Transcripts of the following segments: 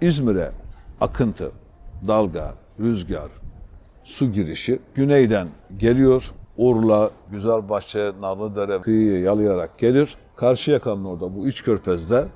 İzmir'e akıntı, dalga, rüzgar, su girişi güneyden geliyor. Urla, Güzelbahçe, Narlıdere kıyıyı yalayarak gelir. Karşıyaka'nın orada bu iç körfezde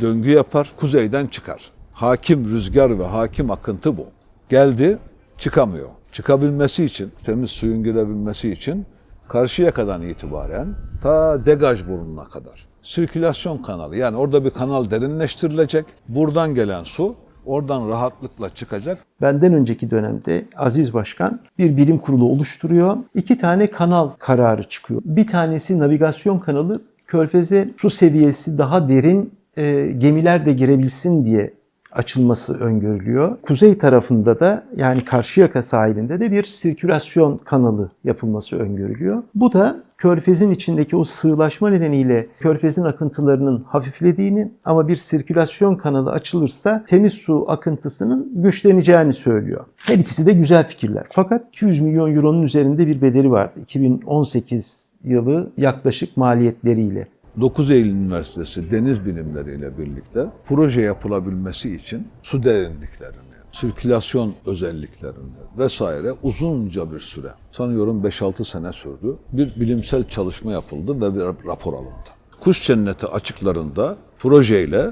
döngü yapar, kuzeyden çıkar. Hakim rüzgar ve hakim akıntı bu. Geldi, çıkamıyor. Çıkabilmesi için, temiz suyun girebilmesi için Karşıyaka'dan itibaren ta Degaj burnuna kadar sirkülasyon kanalı yani orada bir kanal derinleştirilecek. Buradan gelen su oradan rahatlıkla çıkacak. Benden önceki dönemde Aziz Başkan bir bilim kurulu oluşturuyor. İki tane kanal kararı çıkıyor. Bir tanesi navigasyon kanalı Körfez'e su seviyesi daha derin e, gemiler de girebilsin diye açılması öngörülüyor. Kuzey tarafında da yani Karşıyaka sahilinde de bir sirkülasyon kanalı yapılması öngörülüyor. Bu da Körfez'in içindeki o sığlaşma nedeniyle Körfez'in akıntılarının hafiflediğini ama bir sirkülasyon kanalı açılırsa temiz su akıntısının güçleneceğini söylüyor. Her ikisi de güzel fikirler. Fakat 200 milyon euronun üzerinde bir bedeli vardı 2018 yılı yaklaşık maliyetleriyle. 9 Eylül Üniversitesi Deniz Bilimleri ile birlikte proje yapılabilmesi için su derinliklerini, sirkülasyon özelliklerini vesaire uzunca bir süre, sanıyorum 5-6 sene sürdü. Bir bilimsel çalışma yapıldı ve bir rapor alındı. Kuş Cenneti açıklarında projeyle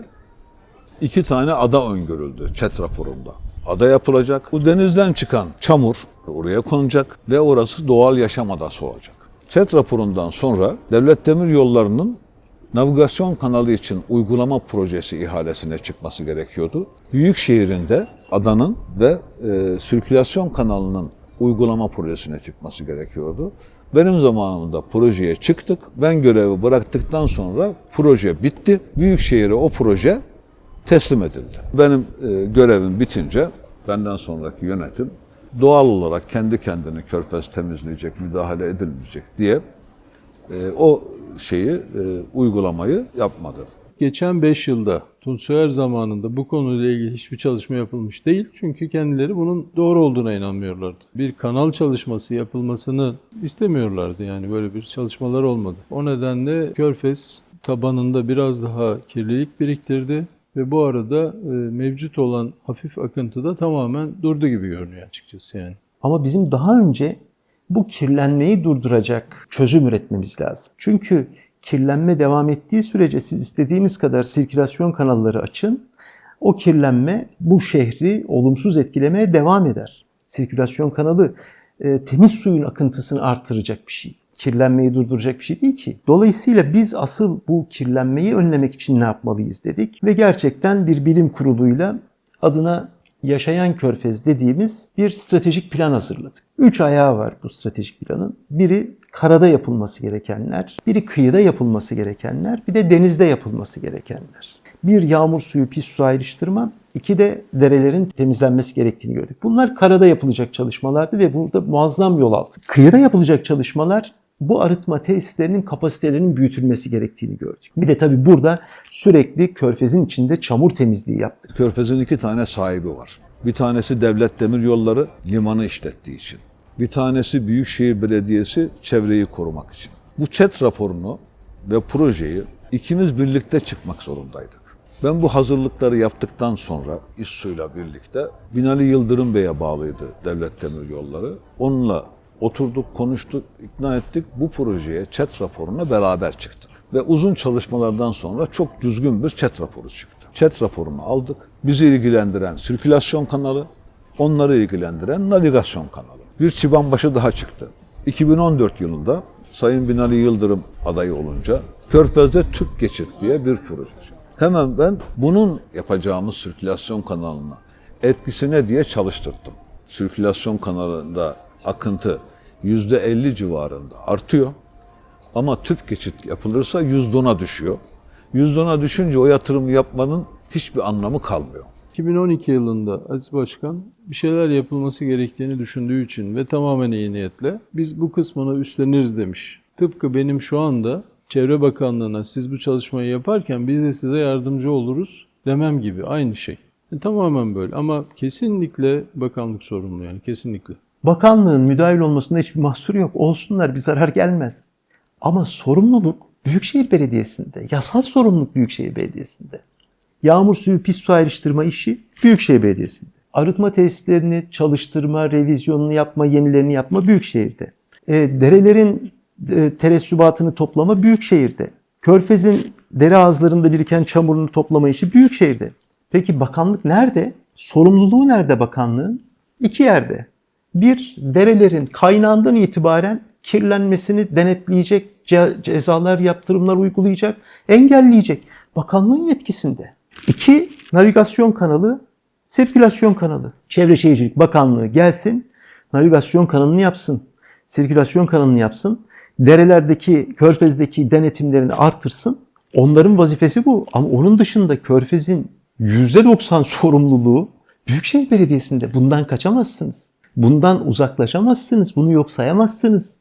iki tane ada öngörüldü ÇED raporunda. Ada yapılacak. Bu denizden çıkan çamur oraya konacak ve orası doğal yaşam adası olacak. ÇED raporundan sonra Devlet Demir Yolları'nın navigasyon kanalı için uygulama projesi ihalesine çıkması gerekiyordu. Büyükşehir'in de adanın ve e, sirkülasyon kanalının uygulama projesine çıkması gerekiyordu. Benim zamanımda projeye çıktık. Ben görevi bıraktıktan sonra proje bitti. Büyükşehir'e o proje teslim edildi. Benim e, görevim bitince benden sonraki yönetim doğal olarak kendi kendini körfez temizleyecek, müdahale edilmeyecek diye e, o şeyi, e, uygulamayı yapmadı. Geçen 5 yılda Tunçer zamanında bu konuyla ilgili hiçbir çalışma yapılmış değil. Çünkü kendileri bunun doğru olduğuna inanmıyorlardı. Bir kanal çalışması yapılmasını istemiyorlardı. Yani böyle bir çalışmalar olmadı. O nedenle Körfez tabanında biraz daha kirlilik biriktirdi ve bu arada e, mevcut olan hafif akıntı da tamamen durdu gibi görünüyor açıkçası yani. Ama bizim daha önce bu kirlenmeyi durduracak çözüm üretmemiz lazım. Çünkü kirlenme devam ettiği sürece siz istediğiniz kadar sirkülasyon kanalları açın. O kirlenme bu şehri olumsuz etkilemeye devam eder. Sirkülasyon kanalı e, temiz suyun akıntısını artıracak bir şey. Kirlenmeyi durduracak bir şey değil ki. Dolayısıyla biz asıl bu kirlenmeyi önlemek için ne yapmalıyız dedik ve gerçekten bir bilim kuruluyla adına Yaşayan Körfez dediğimiz bir stratejik plan hazırladık. Üç ayağı var bu stratejik planın. Biri karada yapılması gerekenler, biri kıyıda yapılması gerekenler, bir de denizde yapılması gerekenler. Bir yağmur suyu pis su ayrıştırma, iki de derelerin temizlenmesi gerektiğini gördük. Bunlar karada yapılacak çalışmalardı ve burada muazzam yol aldık. Kıyıda yapılacak çalışmalar bu arıtma tesislerinin kapasitelerinin büyütülmesi gerektiğini gördük. Bir de tabii burada sürekli körfezin içinde çamur temizliği yaptık. Körfez'in iki tane sahibi var. Bir tanesi Devlet Demir Yolları limanı işlettiği için. Bir tanesi Büyükşehir Belediyesi çevreyi korumak için. Bu ÇED raporunu ve projeyi ikimiz birlikte çıkmak zorundaydık. Ben bu hazırlıkları yaptıktan sonra İSSU'yla birlikte Binali Yıldırım Bey'e bağlıydı Devlet Demir Yolları. Onunla oturduk, konuştuk, ikna ettik. Bu projeye ÇED raporuna beraber çıktık. Ve uzun çalışmalardan sonra çok düzgün bir ÇED raporu çıktı. ÇED raporunu aldık. Bizi ilgilendiren sirkülasyon kanalı, onları ilgilendiren navigasyon kanalı. Bir çıbanbaşı daha çıktı. 2014 yılında Sayın Binali Yıldırım adayı olunca Körfez'de tüp geçit diye bir proje. Hemen ben bunun yapacağımız sirkülasyon kanalına etkisine diye çalıştırdım. Sirkülasyon kanalında akıntı %50 civarında artıyor. Ama tüp geçit yapılırsa %10'a düşüyor. %10'a düşünce o yatırımı yapmanın hiçbir anlamı kalmıyor. 2012 yılında Aziz Başkan bir şeyler yapılması gerektiğini düşündüğü için ve tamamen iyi niyetle biz bu kısmını üstleniriz demiş. Tıpkı benim şu anda Çevre Bakanlığı'na siz bu çalışmayı yaparken biz de size yardımcı oluruz demem gibi aynı şey. E, tamamen böyle ama kesinlikle bakanlık sorumlu yani kesinlikle. Bakanlığın müdahil olmasında hiçbir mahsur yok. Olsunlar bir zarar gelmez. Ama sorumluluk Büyükşehir Belediyesi'nde, yasal sorumluluk Büyükşehir Belediyesi'nde. Yağmur suyu, pis su ayrıştırma işi Büyükşehir Belediyesi'nde. Arıtma tesislerini çalıştırma, revizyonunu yapma, yenilerini yapma Büyükşehir'de. E, derelerin e, teresübatını toplama Büyükşehir'de. Körfez'in dere ağızlarında biriken çamurunu toplama işi Büyükşehir'de. Peki bakanlık nerede? Sorumluluğu nerede bakanlığın? İki yerde. Bir, derelerin kaynağından itibaren kirlenmesini denetleyecek, ce- cezalar, yaptırımlar uygulayacak, engelleyecek. Bakanlığın yetkisinde. İki, navigasyon kanalı, sirkülasyon kanalı. Çevre Şehircilik Bakanlığı gelsin, navigasyon kanalını yapsın, sirkülasyon kanalını yapsın, derelerdeki, körfezdeki denetimlerini artırsın. Onların vazifesi bu. Ama onun dışında körfezin %90 sorumluluğu Büyükşehir Belediyesi'nde. Bundan kaçamazsınız. Bundan uzaklaşamazsınız. Bunu yok sayamazsınız.